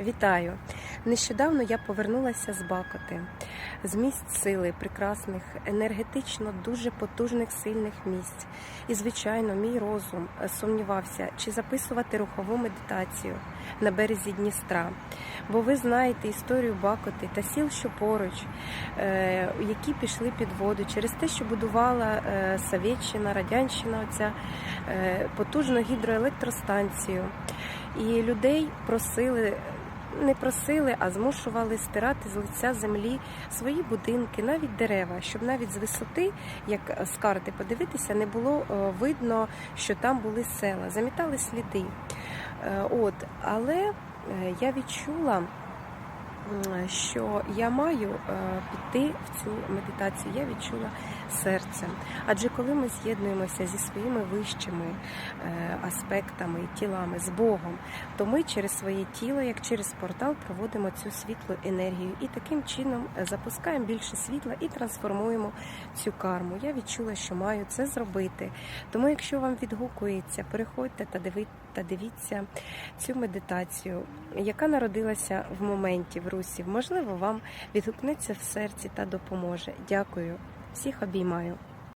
Вітаю! Нещодавно я повернулася з Бакоти, з місць сили, прекрасних, енергетично дуже потужних, сильних місць. І, звичайно, мій розум е, сумнівався, чи записувати рухову медитацію на березі Дністра. Бо ви знаєте історію Бакоти та сіл, що поруч, е, які пішли під воду через те, що будувала е, Совєтщина, Радянщина, оця потужну гідроелектростанцію. І людей просили, не просили, а змушували стирати з лиця землі свої будинки, навіть дерева, щоб навіть з висоти, як з карти подивитися, не було е, видно, що там були села. Замітали сліди. Е, От, але е, я відчула. Що я маю е, піти в цю медитацію, я відчула серцем. Адже коли ми з'єднуємося зі своїми вищими е, аспектами тілами з Богом, то ми через своє тіло, як через портал, проводимо цю світлу енергію і таким чином е, запускаємо більше світла і трансформуємо цю карму. Я відчула, що маю це зробити. Тому, якщо вам відгукується, переходьте та дивіться, та дивіться цю медитацію, яка народилася в моменті в русі. Можливо, вам відгукнеться в серці та допоможе. Дякую. Всіх обіймаю.